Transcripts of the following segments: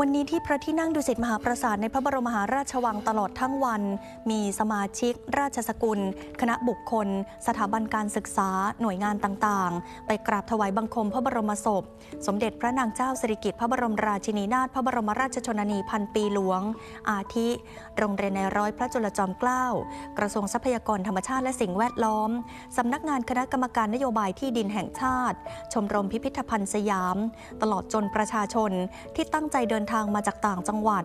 วันนี้ที่พระที่นั่งดุสิตมหาปราสาทในพระบรมมหาราชวังตลอดทั้งวัน มีสมาชิก ราชสกุล คณะบุคคล สถาบันการศึกษา หน่วยงานต่างๆ ไปกราบถวายบังคมพระบรมศพ สมเด็จพระนางเจ้าสิริกิติ์พระบรมราชินีนาถพระบรมราชชนนีพันปีหลวง อาทิ โรงเรียนในร้อยพระจุลจอมเกล้า กระทรวงทรัพยากรธรรมชาติและสิ่งแวดล้อมสำนักงานคณะกรรมการนโยบายที่ดินแห่งชาติ ชมรมพิพิธภัณฑ์สยาม ตลอดจนประชาชนที่ตั้งใจเดินทางมาจากต่างจังหวัด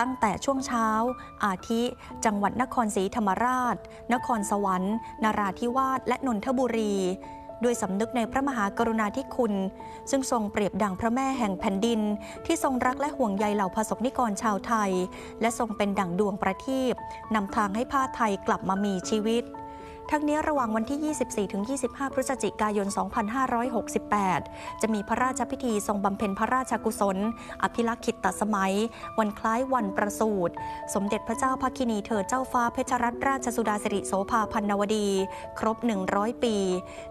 ตั้งแต่ช่วงเช้า อาทิ จังหวัดนครศรีธรรมราช นครสวรรค์ นราธิวาสและนนทบุรีด้วยสำนึกในพระมหากรุณาธิคุณ ซึ่งทรงเปรียบดังพระแม่แห่งแผ่นดิน ที่ทรงรักและห่วงใยเหล่าประสบนิกรชาวไทย และทรงเป็นดั่งดวงประทีปนำทางให้ผ้าไทยกลับมามีชีวิต ทั้งนี้ระหว่างวันที่ 24-25 พฤศจิกายน 2568 จะมีพระราชพิธีทรงบำเพ็ญพระราชกุศล อภิลักษิตตสมัย วันคล้ายวันประสูติสมเด็จพระเจ้าภคินีเธอเจ้าฟ้าเพชรรัตนราชสุดาสิริโสภาพันนวดี ครบ 100 ปี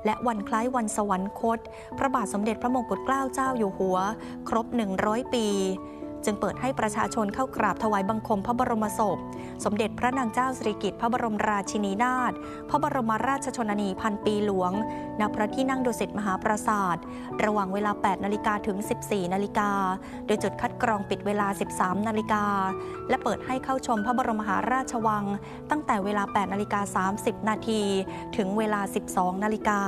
และวันคล้ายวันสวรรคต พระบาทสมเด็จพระมงกุฎเกล้าเจ้าอยู่หัว ครบ 100 ปี จึงเปิดให้ประชาชนเข้ากราบถวายบังคมพระบรมศพ สมเด็จพระนางเจ้าสิริกิติ์พระบรมราชินีนาถพระบรมราชชนนีพันปีหลวงณพระที่นั่งดุสิตมหาปราสาท ระหว่างเวลา 8 นาฬิกาถึง 14 นาฬิกา โดยจุดคัดกรองปิดเวลา 13 นาฬิกา และเปิดให้เข้าชมพระบรมมหาราชวัง ตั้งแต่เวลา 8 นาฬิกา 30 นาที ถึงเวลา 12 นาฬิกา